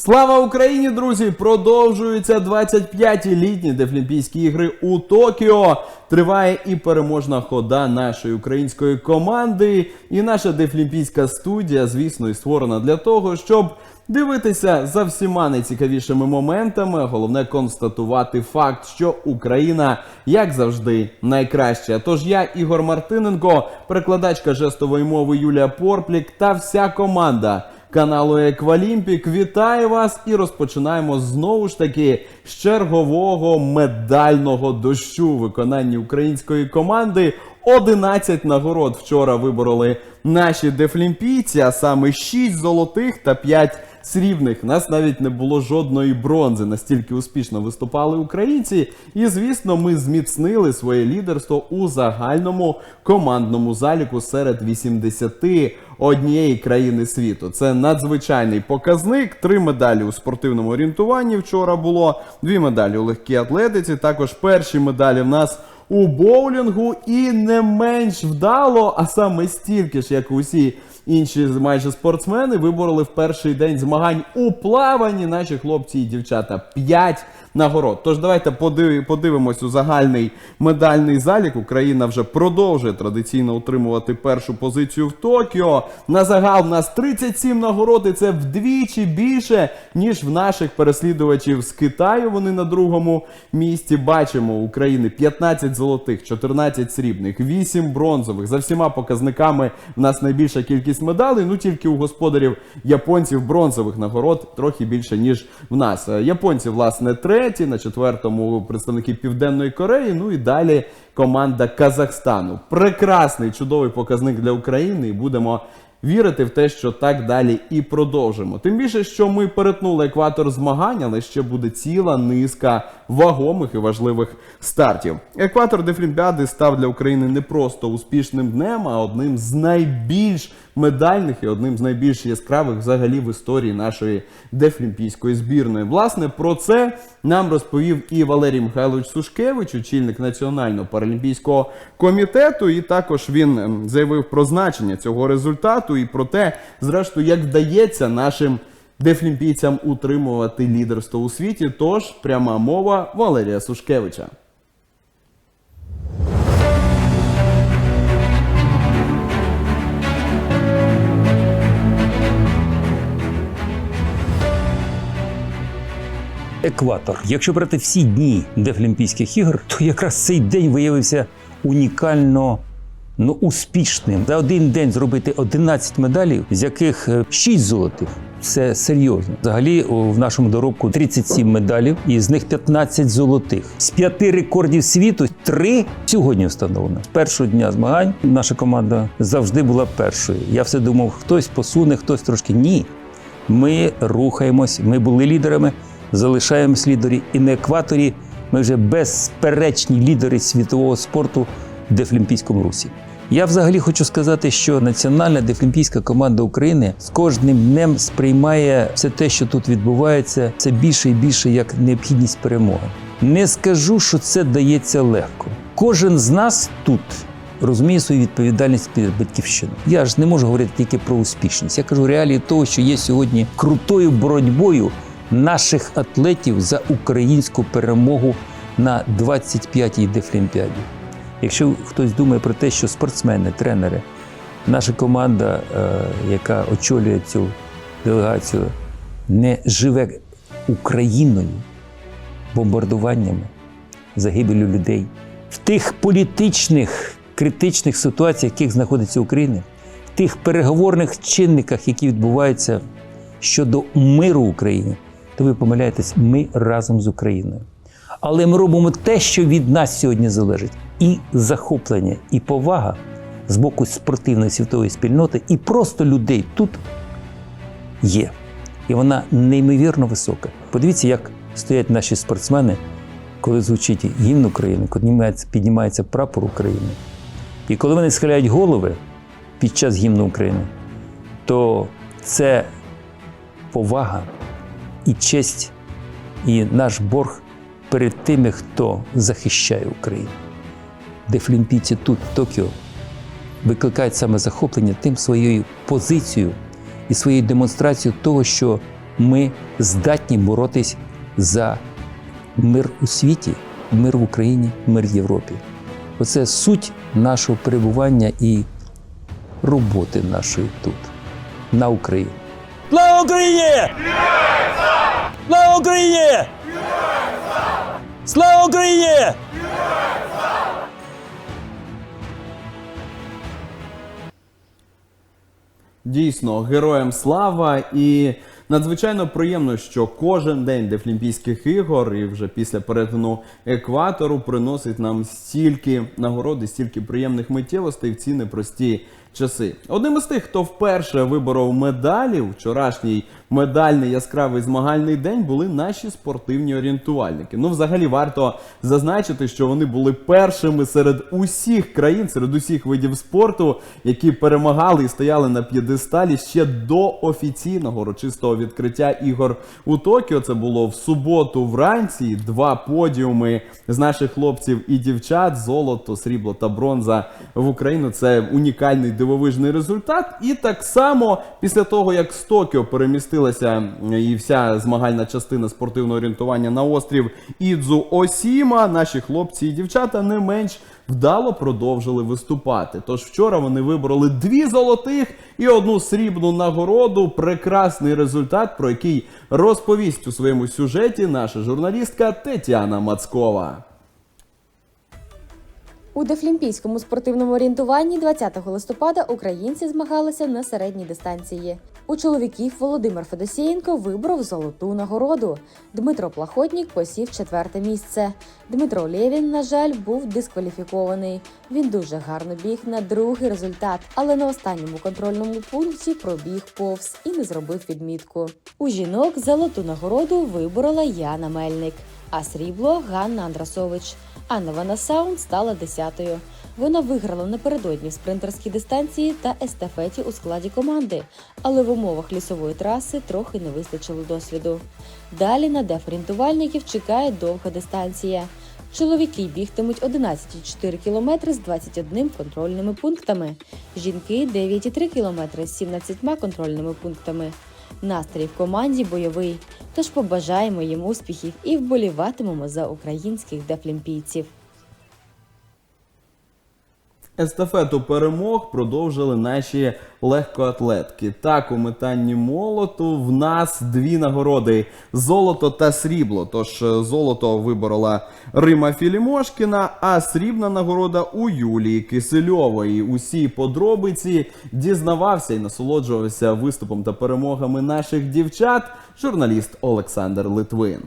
Слава Україні, друзі! Продовжуються 25-ті літні Дефлімпійські ігри у Токіо. Триває і переможна хода нашої української команди. І наша дефлімпійська студія, звісно, і створена для того, щоб дивитися за всіма найцікавішими моментами. Головне констатувати факт, що Україна, як завжди, найкраща. Тож я, Ігор Мартиненко, перекладачка жестової мови Юлія Порплік та вся команда каналу Еквалімпік. Вітаю вас і розпочинаємо знову ж таки з чергового медального дощу виконанні української команди. 11 нагород вчора вибороли наші дефлімпійці, а саме 6 золотих та 5 срібних. Нас навіть не було жодної бронзи. Настільки успішно виступали українці. І звісно, ми зміцнили своє лідерство у загальному командному заліку серед 81 країни світу. Це надзвичайний показник. Три медалі у спортивному орієнтуванні вчора було. Дві медалі у легкій атлетиці. Також перші медалі в нас. У боулінгу і не менш вдало, а саме стільки ж, як усі інші майже спортсмени, вибороли в перший день змагань у плаванні наші хлопці і дівчата. П'ять нагород. Тож давайте подив- подивимось у загальний медальний залік. Україна вже продовжує традиційно утримувати першу позицію в Токіо. На загал в нас 37 нагород, і це вдвічі більше, ніж в наших переслідувачів з Китаю. Вони на другому місці. Бачимо у України 15 золотих, 14 срібних, 8 бронзових. За всіма показниками в нас найбільша кількість медалей. Ну тільки у господарів японців бронзових нагород трохи більше, ніж в нас. Японці, власне, треті, на четвертому представники Південної Кореї. Ну і далі команда Казахстану. Прекрасний чудовий показник для України. І будемо вірити в те, що так далі і продовжимо. Тим більше, що ми перетнули екватор змагань, але ще буде ціла низка вагомих і важливих стартів. Екватор Дефлімпіади став для України не просто успішним днем, а одним з найбільш медальних і одним з найбільш яскравих взагалі в історії нашої дефлімпійської збірної. Власне, про це нам розповів і Валерій Михайлович Сушкевич, очільник Національного паралімпійського комітету. І також він ем, заявив про значення цього результату і про те, зрештою, як вдається нашим дефлімпійцям утримувати лідерство у світі. Тож пряма мова Валерія Сушкевича. екватор. Якщо брати всі дні Дефлімпійських ігор, то якраз цей день виявився унікально. Ну, успішним за один день зробити 11 медалей, з яких 6 золотих. Це серйозно. Взагалі в нашому доробку 37 медалів, і з них 15 золотих. З п'яти рекордів світу три сьогодні встановлено. З першого дня змагань наша команда завжди була першою. Я все думав, хтось посуне, хтось трошки ні. Ми рухаємось, ми були лідерами, залишаємось лідері. І на екваторі ми вже безперечні лідери світового спорту дефлімпійському русі. Я взагалі хочу сказати, що національна дефлімпійська команда України з кожним днем сприймає все те, що тут відбувається, це більше і більше як необхідність перемоги. Не скажу, що це дається легко. Кожен з нас тут розуміє свою відповідальність перед батьківщиною. Я ж не можу говорити тільки про успішність. Я кажу реалії того, що є сьогодні крутою боротьбою наших атлетів за українську перемогу на 25-й дефлімпіаді. Якщо хтось думає про те, що спортсмени, тренери, наша команда, е, яка очолює цю делегацію, не живе Україною, бомбардуваннями, загибелю людей, в тих політичних критичних ситуаціях, в яких знаходиться Україна, в тих переговорних чинниках, які відбуваються щодо миру в Україні, то ви помиляєтесь, ми разом з Україною. Але ми робимо те, що від нас сьогодні залежить. І захоплення, і повага з боку спортивної світової спільноти, і просто людей тут є. І вона неймовірно висока. Подивіться, як стоять наші спортсмени, коли звучить гімн України, коли піднімається, прапор України. І коли вони схиляють голови під час гімну України, то це повага і честь, і наш борг перед тими, хто захищає Україну. Дефлімпійці тут, в Токіо, викликають саме захоплення тим своєю позицією і своєю демонстрацією того, що ми здатні боротись за мир у світі, мир в Україні, мир в Європі. Оце суть нашого перебування і роботи нашої тут, на Україні. Слава Україні! Слава Україні! Слава Україні! Дійсно, героям слава і надзвичайно приємно, що кожен день Дефлімпійських ігор і вже після перетину екватору приносить нам стільки нагород і стільки приємних миттєвостей в ці непрості часи. Одним із тих, хто вперше виборов медалі, вчорашній медальний яскравий змагальний день були наші спортивні орієнтувальники. Ну, взагалі, варто зазначити, що вони були першими серед усіх країн, серед усіх видів спорту, які перемагали і стояли на п'єдесталі ще до офіційного урочистого відкриття ігор у Токіо. Це було в суботу вранці. Два подіуми з наших хлопців і дівчат: золото, срібло та бронза в Україну. Це унікальний дивовижний результат. І так само після того, як з Токіо перемістилася і вся змагальна частина спортивного орієнтування на острів Ідзу Осіма, наші хлопці і дівчата не менш вдало продовжили виступати. Тож вчора вони вибороли дві золотих і одну срібну нагороду. Прекрасний результат, про який розповість у своєму сюжеті наша журналістка Тетяна Мацкова. У дефлімпійському спортивному орієнтуванні 20 листопада українці змагалися на середній дистанції. У чоловіків Володимир Федосієнко виборов золоту нагороду. Дмитро Плахотнік посів четверте місце. Дмитро Лєвін, на жаль, був дискваліфікований. Він дуже гарно біг на другий результат, але на останньому контрольному пункті пробіг повз і не зробив відмітку. У жінок золоту нагороду виборола Яна Мельник, а срібло Ганна Андрасович. Анна Ванасаун стала десятою. Вона виграла напередодні в спринтерській дистанції та естафеті у складі команди, але в умовах лісової траси трохи не вистачило досвіду. Далі на дефорієнтувальників чекає довга дистанція. Чоловіки бігтимуть 11,4 км з 21 контрольними пунктами, жінки 9,3 км з 17 контрольними пунктами. Настрій в команді бойовий, тож побажаємо їм успіхів і вболіватимемо за українських дефлімпійців. Естафету перемог продовжили наші легкоатлетки. Так, у метанні молоту в нас дві нагороди: золото та срібло. Тож е, золото виборола Рима Філімошкіна, а срібна нагорода у Юлії Кисельової. Усі подробиці дізнавався і насолоджувався виступом та перемогами наших дівчат. Журналіст Олександр Литвин.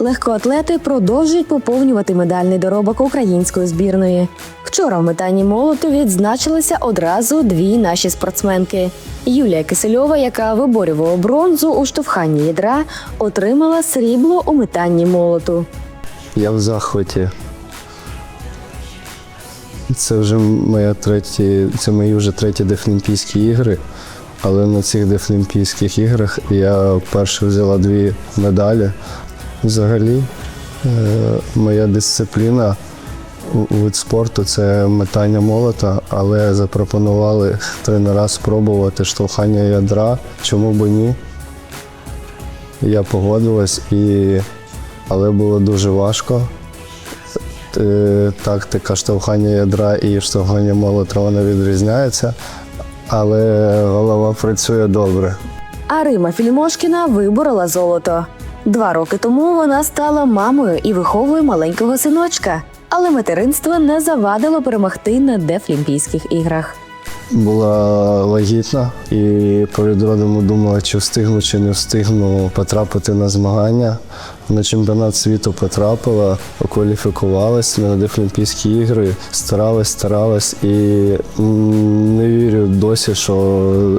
Легкоатлети продовжують поповнювати медальний доробок української збірної. Вчора в метанні молоту відзначилися одразу дві наші спортсменки. Юлія Кисельова, яка виборювала бронзу у штовханні ядра, отримала срібло у метанні молоту. Я в захваті. Це вже моя треті, це мої вже треті Дефлімпійські ігри. Але на цих Дефлімпійських іграх я вперше взяла дві медалі. Взагалі, е, моя дисципліна вид спорту це метання молота, але запропонували тренера спробувати штовхання ядра. Чому б ні? Я погодилась, і... але було дуже важко. Е, Тактика штовхання ядра і штовхання молота вона відрізняється, але голова працює добре. А Рима Фільмошкіна виборола золото. Два роки тому вона стала мамою і виховує маленького синочка. Але материнство не завадило перемогти на Дефлімпійських іграх. Була вагітна і перед родом думала, чи встигну, чи не встигну потрапити на змагання. На чемпіонат світу потрапила, кваліфікувалась на Дефлімпійські ігри, старалась, старалась і не вірю досі, що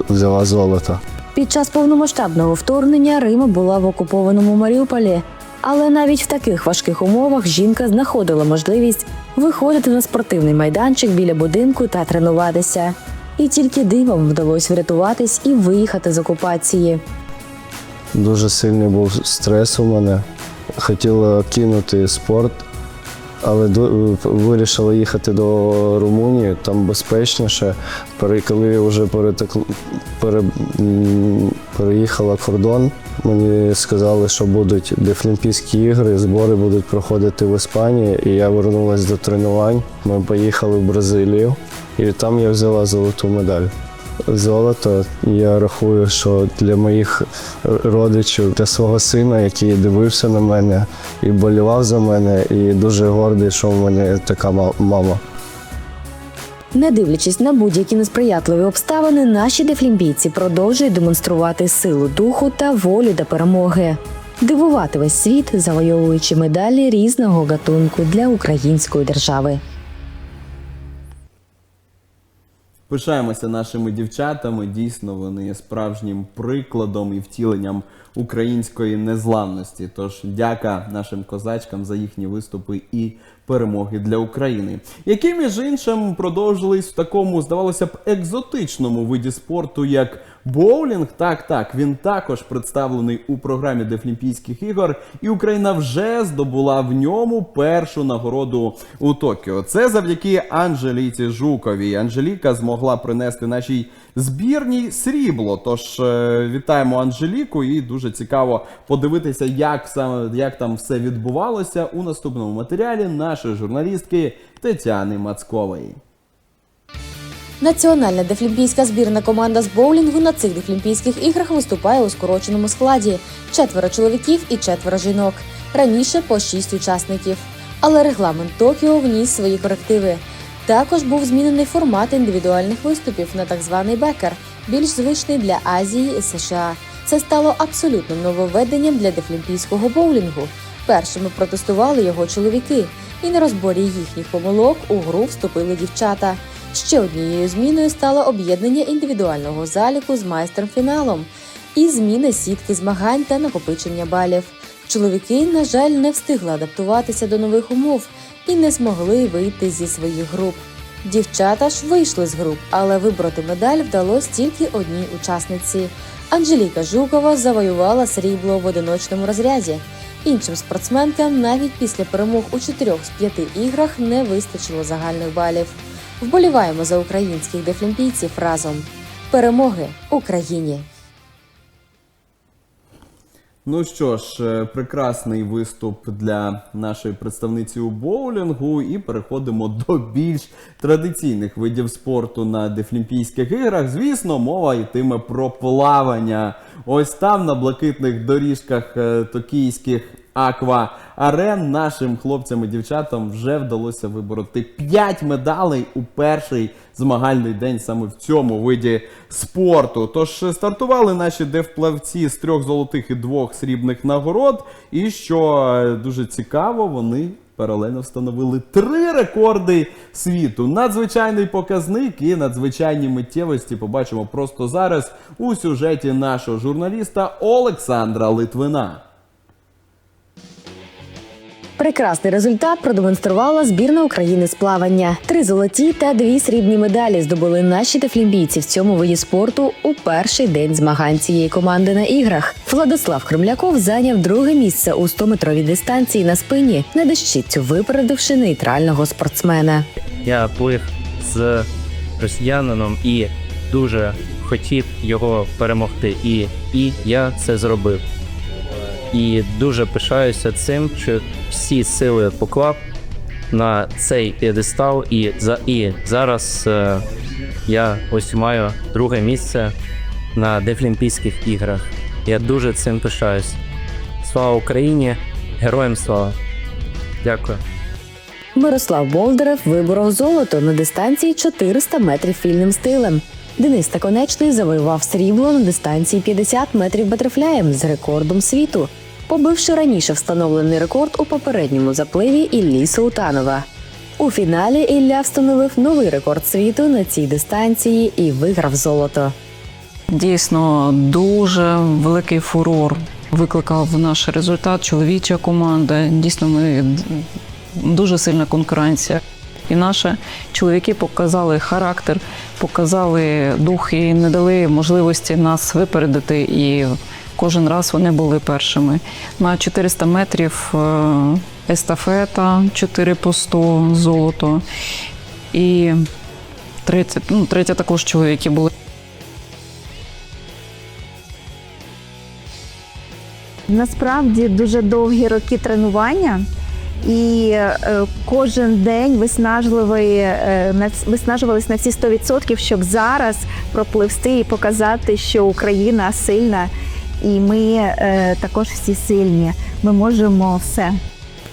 взяла золото. Під час повномасштабного вторгнення Рима була в окупованому Маріуполі. Але навіть в таких важких умовах жінка знаходила можливість виходити на спортивний майданчик біля будинку та тренуватися. І тільки дивом вдалося врятуватись і виїхати з окупації. Дуже сильний був стрес у мене. Хотіла кинути спорт, але до, вирішили їхати до Румунії, там безпечніше. Коли вже перетекл, пере, переїхала кордон, мені сказали, що будуть Дефлімпійські ігри, збори будуть проходити в Іспанії, і я вернулася до тренувань. Ми поїхали в Бразилію, і там я взяла золоту медаль. Золото я рахую, що для моїх родичів, для свого сина, який дивився на мене і болівав за мене, і дуже гордий, що в мене така мама. Не дивлячись на будь-які несприятливі обставини, наші дефлімпійці продовжують демонструвати силу духу та волю до перемоги, дивувати весь світ, завойовуючи медалі різного гатунку для української держави. Пишаємося нашими дівчатами. Дійсно, вони є справжнім прикладом і втіленням української незламності. Тож дяка нашим козачкам за їхні виступи і перемоги для України, які між іншим продовжились в такому, здавалося б, екзотичному виді спорту, як боулінг. Так, так, він також представлений у програмі Дефлімпійських ігор, і Україна вже здобула в ньому першу нагороду у Токіо. Це завдяки Анжеліці Жуковій. Анжеліка змогла принести нашій збірній срібло. Тож е, вітаємо Анжеліку, і дуже цікаво подивитися, як саме як там все відбувалося у наступному матеріалі нашої журналістки Тетяни Мацкової. Національна дефлімпійська збірна команда з боулінгу на цих дефлімпійських іграх виступає у скороченому складі: четверо чоловіків і четверо жінок. Раніше по шість учасників. Але регламент Токіо вніс свої корективи. Також був змінений формат індивідуальних виступів на так званий бекер, більш звичний для Азії і США. Це стало абсолютним нововведенням для дефлімпійського боулінгу. Першими протестували його чоловіки, і на розборі їхніх помилок у гру вступили дівчата. Ще однією зміною стало об'єднання індивідуального заліку з майстером-фіналом і зміни сітки змагань та накопичення балів. Чоловіки, на жаль, не встигли адаптуватися до нових умов і не змогли вийти зі своїх груп. Дівчата ж вийшли з груп, але вибороти медаль вдалося тільки одній учасниці. Анжеліка Жукова завоювала срібло в одиночному розряді. Іншим спортсменкам навіть після перемог у чотирьох з п'яти іграх не вистачило загальних балів. Вболіваємо за українських дефлімпійців разом. Перемоги Україні! Ну що ж, е, прекрасний виступ для нашої представниці у боулінгу, і переходимо до більш традиційних видів спорту на Дефлімпійських іграх. Звісно, мова йтиме про плавання. Ось там на блакитних доріжках е, токійських аква арен нашим хлопцям і дівчатам вже вдалося вибороти 5 медалей у перший змагальний день саме в цьому виді спорту. Тож стартували наші девплавці з трьох золотих і двох срібних нагород. І що е, дуже цікаво, вони паралельно встановили три рекорди світу. Надзвичайний показник і надзвичайні миттєвості побачимо просто зараз у сюжеті нашого журналіста Олександра Литвина. Прекрасний результат продемонструвала збірна України з плавання. Три золоті та дві срібні медалі здобули наші дефлімбійці в цьому виді спорту у перший день змагань цієї команди на іграх. Владислав Кремляков зайняв друге місце у 100-метровій дистанції на спині, на дещицю випередивши нейтрального спортсмена. Я плив з росіянином і дуже хотів його перемогти. І, і я це зробив. І дуже пишаюся цим, що всі сили поклав на цей п'єдестал, і, за, і зараз е, я ось маю друге місце на Дефлімпійських іграх. Я дуже цим пишаюсь. Слава Україні! Героям слава! Дякую. Мирослав Болдерев виборов золото на дистанції 400 метрів фільним стилем. Денис Таконечний завоював срібло на дистанції 50 метрів батерфляєм з рекордом світу, побивши раніше встановлений рекорд у попередньому запливі Іллі Саутанова. У фіналі Ілля встановив новий рекорд світу на цій дистанції і виграв золото. Дійсно, дуже великий фурор викликав наш результат. Чоловіча команда. Дійсно, ми дуже сильна конкуренція. І наші чоловіки показали характер, показали дух і не дали можливості нас випередити. І кожен раз вони були першими. На 400 метрів е, естафета 4 по 100 золото. І третє, ну, третє також чоловіки були. Насправді дуже довгі роки тренування, і е, кожен день виснажливий, е, на- виснажувались на всі 100%, щоб зараз пропливсти і показати, що Україна сильна, і ми е, також всі сильні. Ми можемо все.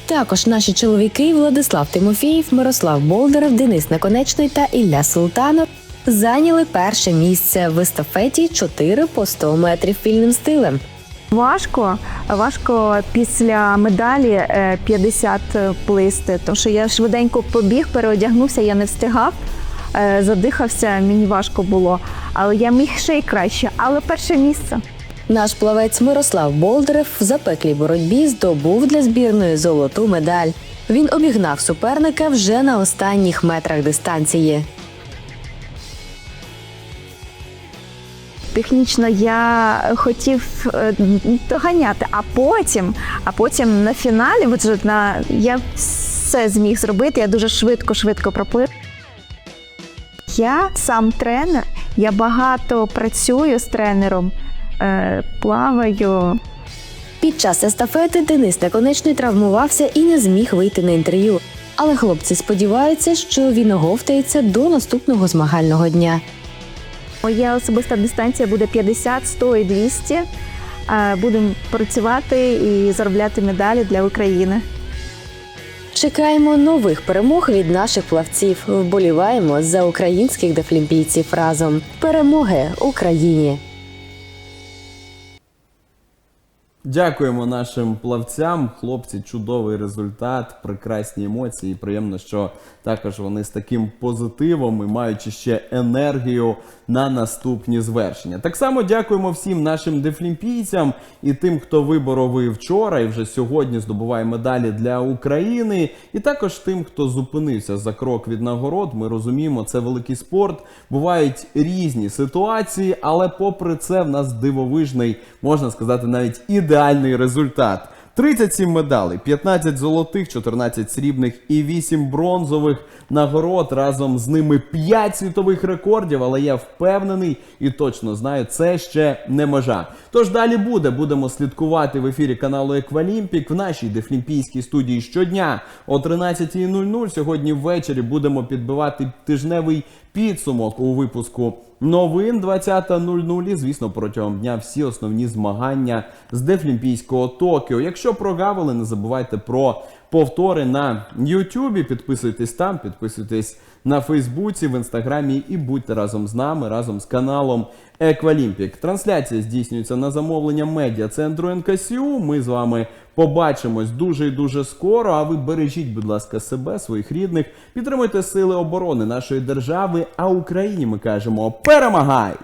Також наші чоловіки Владислав Тимофієв, Мирослав Болдерев, Денис Наконечний та Ілля Султанов зайняли перше місце в естафеті 4 по 100 метрів вільним стилем. Важко, важко після медалі е, 50 плисти, тому що я швиденько побіг, переодягнувся, я не встигав, е, задихався, мені важко було. Але я міг ще й краще, але перше місце. Наш плавець Мирослав Болдерев в запеклій боротьбі здобув для збірної золоту медаль. Він обігнав суперника вже на останніх метрах дистанції. Технічно я хотів е, доганяти, а потім, а потім на фіналі, от на я все зміг зробити. Я дуже швидко, швидко проплив. Я сам тренер, я багато працюю з тренером, е, плаваю. Під час естафети Денис Наконечний травмувався і не зміг вийти на інтерв'ю. Але хлопці сподіваються, що він оговтається до наступного змагального дня. Моя особиста дистанція буде 50, 100 і 200. Е, Будемо працювати і заробляти медалі для України. Чекаємо нових перемог від наших плавців. Вболіваємо за українських дефлімпійців разом. Перемоги Україні! Дякуємо нашим плавцям. Хлопці, чудовий результат, прекрасні емоції. Приємно, що також вони з таким позитивом і маючи ще енергію на наступні звершення. Так само дякуємо всім нашим дефлімпійцям і тим, хто виборов і вчора, і вже сьогодні здобуває медалі для України. І також тим, хто зупинився за крок від нагород. Ми розуміємо, це великий спорт. Бувають різні ситуації, але попри це, в нас дивовижний, можна сказати, навіть ідеальний результат. 37 медалей, 15 золотих, 14 срібних і 8 бронзових нагород. Разом з ними 5 світових рекордів. Але я впевнений і точно знаю, це ще не межа. Тож далі буде. Будемо слідкувати в ефірі каналу Еквалімпік в нашій дефлімпійській студії щодня о 13.00. Сьогодні ввечері будемо підбивати тижневий підсумок у випуску новин 20.00. І, звісно, протягом дня всі основні змагання з Дефлімпійського Токіо. Якщо прогавили, не забувайте про повтори на Ютубі. Підписуйтесь там, підписуйтесь на Фейсбуці, в інстаграмі і будьте разом з нами, разом з каналом Еквалімпік. Трансляція здійснюється на замовлення медіа центру НКСЮ. Ми з вами побачимось дуже і дуже скоро. А ви бережіть, будь ласка, себе, своїх рідних, підтримуйте сили оборони нашої держави. А Україні ми кажемо перемагай!